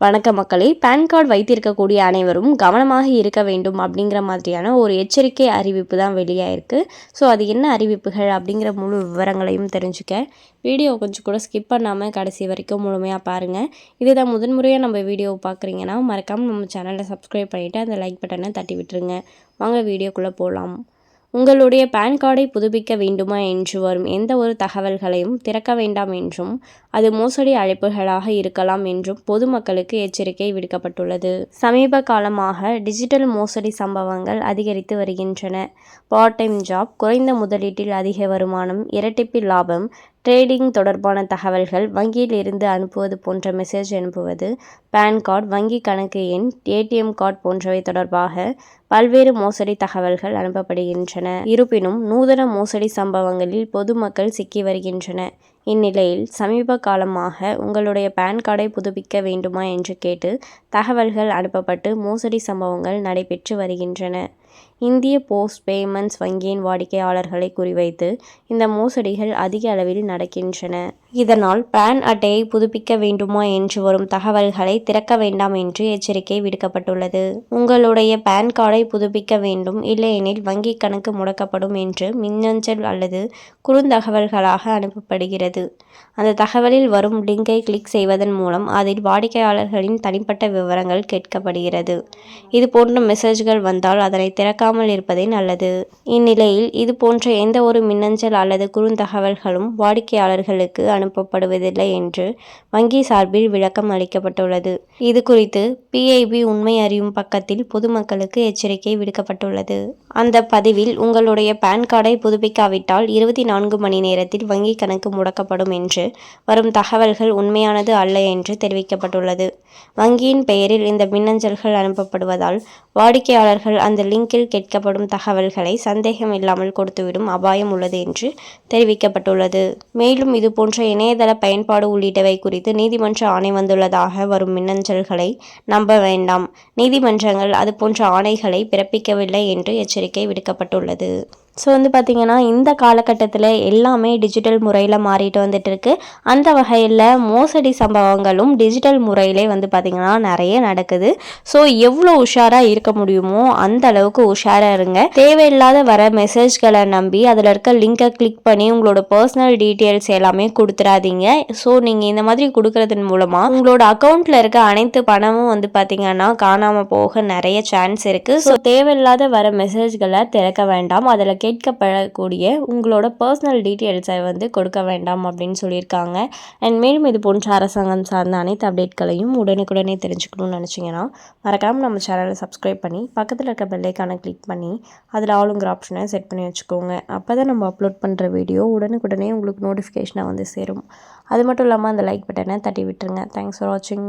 வணக்க மக்களே. Pan card வைத்திருக்கக்கூடிய அனைவரும் கவனமாக இருக்க வேண்டும் அப்படிங்கிற மாதிரியான ஒரு எச்சரிக்கை அறிவிப்பு தான் வெளியாயிருக்கு. ஸோ அது என்ன அறிவிப்புகள் அப்படிங்கிற முழு விவரங்களையும் தெரிஞ்சுக்க. வீடியோ கொஞ்சம் கூட ஸ்கிப் பண்ணாமல் கடைசி வரைக்கும் முழுமையாக பாருங்கள் இதுதான் முதன்முறையாக நம்ம வீடியோ பார்க்குறீங்கன்னா மறக்காமல் நம்ம சேனலை சப்ஸ்கிரைப் பண்ணிவிட்டு அந்த லைக் பட்டனை தட்டி விட்டுருங்க. வாங்க வீடியோக்குள்ளே போகலாம் உங்களுடைய பேன் கார்டை புதுப்பிக்க வேண்டுமா என்று வரும். எந்த ஒரு தகவல்களையும் திறக்க வேண்டாம் என்றும் அது மோசடி அழைப்புகளாக இருக்கலாம் என்றும் பொதுமக்களுக்கு எச்சரிக்கை விடுக்கப்பட்டுள்ளது. சமீப காலமாக டிஜிட்டல் மோசடி சம்பவங்கள் அதிகரித்து வருகின்றன. பார்ட் டைம் ஜாப் குறைந்த முதலீட்டில் அதிக வருமானம் இரட்டிப்பு லாபம் ட்ரேடிங் தொடர்பான தகவல்கள் வங்கியில் இருந்து அனுப்புவது போன்ற மெசேஜ் அனுப்புவது பேன் கார்டு வங்கி கணக்கு எண் ஏடிஎம் கார்டு போன்றவை தொடர்பாக பல்வேறு மோசடி தகவல்கள் அனுப்பப்படுகின்றன. இருப்பினும் நூதன மோசடி சம்பவங்களில் பொதுமக்கள் சிக்கி வருகின்றன. இந்நிலையில் சமீப காலமாக உங்களுடைய பேன் கார்டை புதுப்பிக்க வேண்டுமா என்று கேட்டு தகவல்கள் அனுப்பப்பட்டு மோசடி சம்பவங்கள் நடைபெற்று வருகின்றன. இந்திய போஸ்ட் பேமெண்ட்ஸ் வங்கியின் வாடிக்கையாளர்களை குறிவைத்து இந்த மோசடிகள் அதிக அளவில் நடக்கின்றன. இதனால் பேன் அட்டையை புதுப்பிக்க வேண்டுமா என்று வரும் தகவல்களை திறக்க வேண்டாம் என்று எச்சரிக்கை விடுக்கப்பட்டுள்ளது. உங்களுடைய பேன் கார்டை புதுப்பிக்க வேண்டும் இல்லையெனில் வங்கி கணக்கு முடக்கப்படும் என்று மின்னஞ்சல் அல்லது குறுந்தகவல்களாக அனுப்பப்படுகிறது. அந்த தகவலில் வரும் லிங்கை கிளிக் செய்வதன் மூலம் அதில் வாடிக்கையாளர்களின் தனிப்பட்ட விவரங்கள் கேட்கப்படுகிறது. இது போன்ற மெசேஜ்கள் வந்தால் அதனை திறக்காமல் இருப்பதே நல்லது. இந்நிலையில் இது போன்ற எந்த ஒரு மின்னஞ்சல் அல்லது குறுந்தகவல்களும் வாடிக்கையாளர்களுக்கு அனுப்பப்படுவதில்லை என்று வங்கி சார்பில் விளக்கம் அளிக்கப்பட்டுள்ளது. இது குறித்து பிஐபி உண்மை அறியும் பக்கத்தில் பொதுமக்களுக்கு எச்சரிக்கை விடுக்கப்பட்டுள்ளது. அந்த பதிவில் உங்களுடைய பேன் கார்டை புதுப்பிக்காவிட்டால் இருபத்தி நான்கு மணி நேரத்தில் வங்கி கணக்கு முடக்கப்படும் என்று வரும் தகவல்கள் உண்மையானது அல்ல என்று தெரிவிக்கப்பட்டுள்ளது. வங்கியின் பெயரில் இந்த மின்னஞ்சல்கள் அனுப்பப்படுவதால் வாடிக்கையாளர்கள் அந்த லிங்கில் கேட்கப்படும் தகவல்களை சந்தேகம் இல்லாமல் கொடுத்துவிடும் அபாயம் உள்ளது என்று தெரிவிக்கப்பட்டுள்ளது. மேலும் இதுபோன்ற இணையதள பயன்பாடு உள்ளிட்டவை குறித்து நீதிமன்ற ஆணை வந்துள்ளதாக வரும் மின்னஞ்சல்களை நம்ப வேண்டாம். நீதிமன்றங்கள் அதுபோன்ற ஆணைகளை பிறப்பிக்கவில்லை என்று எச்சரிக்கை விடுக்கப்பட்டுள்ளது. ஸோ வந்து பார்த்திங்கன்னா இந்த காலகட்டத்தில் எல்லாமே டிஜிட்டல் முறையில் மாறிட்டு வந்துட்டு இருக்கு அந்த வகையில் மோசடி சம்பவங்களும் டிஜிட்டல் முறையிலே வந்து பார்த்திங்கன்னா நிறைய நடக்குது. ஸோ எவ்வளோ உஷாராக இருக்க முடியுமோ அந்த அளவுக்கு உஷாராக இருங்க. தேவையில்லாத வர மெசேஜ்களை நம்பி அதில் இருக்க லிங்கை கிளிக் பண்ணி உங்களோட பர்சனல் டீட்டெயில்ஸ் எல்லாமே கொடுத்துடாதீங்க ஸோ நீங்கள் இந்த மாதிரி கொடுக்கறதன் மூலமாக உங்களோட அக்கௌண்ட்டில் இருக்க அனைத்து பணமும் வந்து பார்த்திங்கன்னா காணாமல் போக நிறைய சான்ஸ் இருக்குது ஸோ தேவையில்லாத வர மெசேஜ்களை திறக்க வேண்டாம். அதில் கேட்கப்படக்கூடிய உங்களோட பர்சனல் டீட்டெயில்ஸை வந்து கொடுக்க வேண்டாம் அப்படின்னு சொல்லியிருக்காங்க. அண்ட் மேலும் இது போன்ற அரசாங்கம் சார்ந்த அனைத்து அப்டேட்களையும் உடனுக்குடனே தெரிஞ்சுக்கணும்னு நினச்சிங்கன்னா மறக்காமல் நம்ம சேனலை சப்ஸ்கிரைப் பண்ணி பக்கத்தில் இருக்க பெல்லைக்கான கிளிக் பண்ணி அதில் ஆளுங்கிற ஆப்ஷனை செட் பண்ணி வச்சுக்கோங்க. அப்போ தான் நம்ம அப்லோட் பண்ணுற வீடியோ உடனுக்குடனே உங்களுக்கு நோட்டிஃபிகேஷனாக வந்து சேரும். அது மட்டும் இல்லாமல் அந்த லைக் பட்டனை தட்டி விட்டுருங்க. தேங்க்ஸ் ஃபார் வாட்சிங்